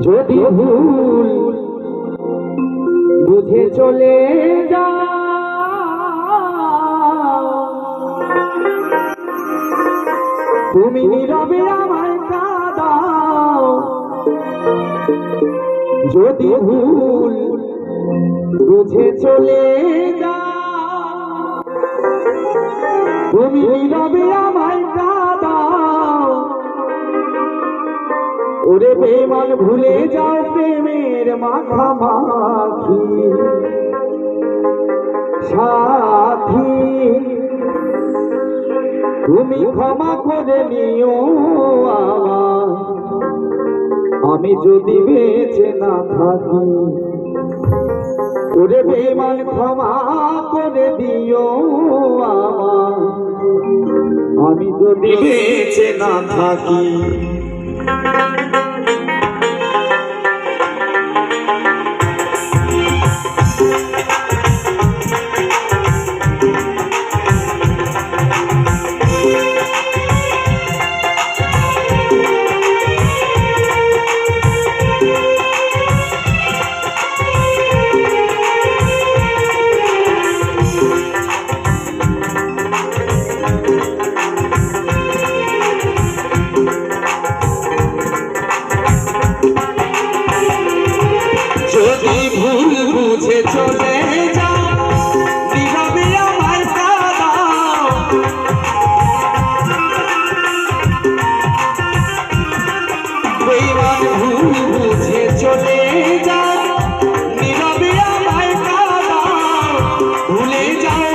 যদি ভুল বুঝে চলে যা তুমি নীরবে আমায় কাঁদাও। যদি ভুল বুঝে চলে যা তুমি নীরবে আমায় ওরে বেমান ভুলে যাও প্রেমের মাখামাখি সাথী, তুমি ক্ষমা করে নিও আমার আমি যদি বেঁচে না থাকি ওরে বেমান ক্ষমা করে দিও আমার আমি যদি বেঁচে না থাকি। বুঝে চলে কাঁদাও। ভুলে যাও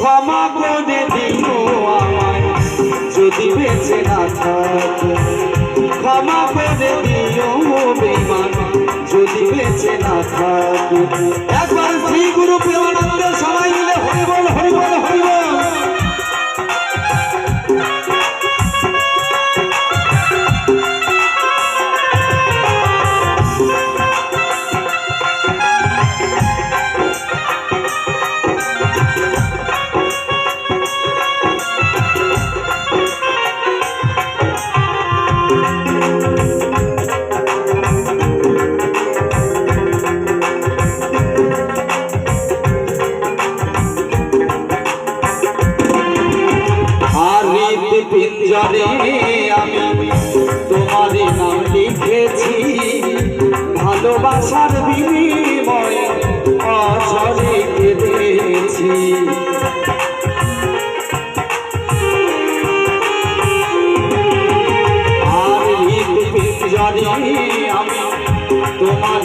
ক্ষমা করে দিও যদি বেঁচে না থাকে, ক্ষমা করে দিও না থাকে। একবার শ্রী গুরু প্রেমানন্দ সবাই মিলে হরি বল ভালোবাসার বিনিময়ে অঝরে কেঁদেছি। আর আমি তোমার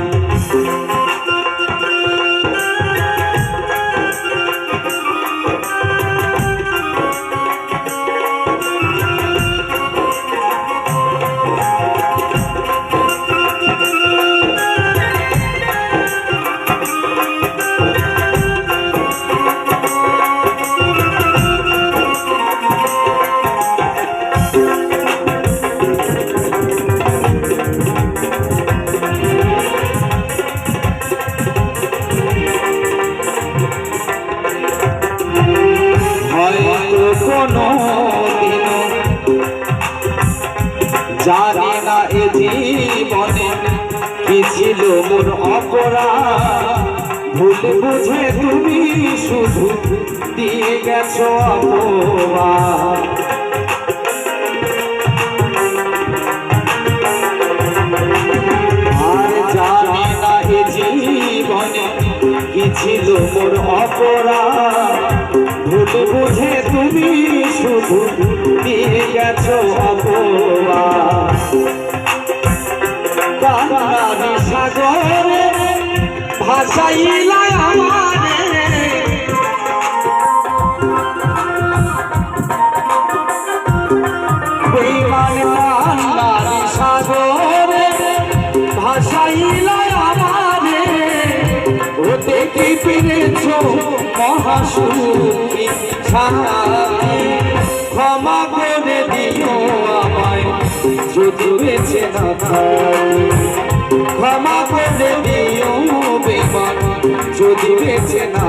কোনো দিন জানি না এ জীবনে কি ছিল মোর অপরাধ। ভুল বুঝে তুমি শুধু দিয়ে গেছো অপবাদ। জীবনে কি ছিল মোর অপরাধ। বুঝে তুমি শুধু নিয়ে গেছো কান্নারি সাগরে ভাসাইলা আমারে। সাগরে ভাসাইলা আমারে। ওতে কি পেরেছ? মহাসুখী সাথী ক্ষমা করে দিও আমায়। যদি বেঁচে না ক্ষমা করে দিও বেমান যদি না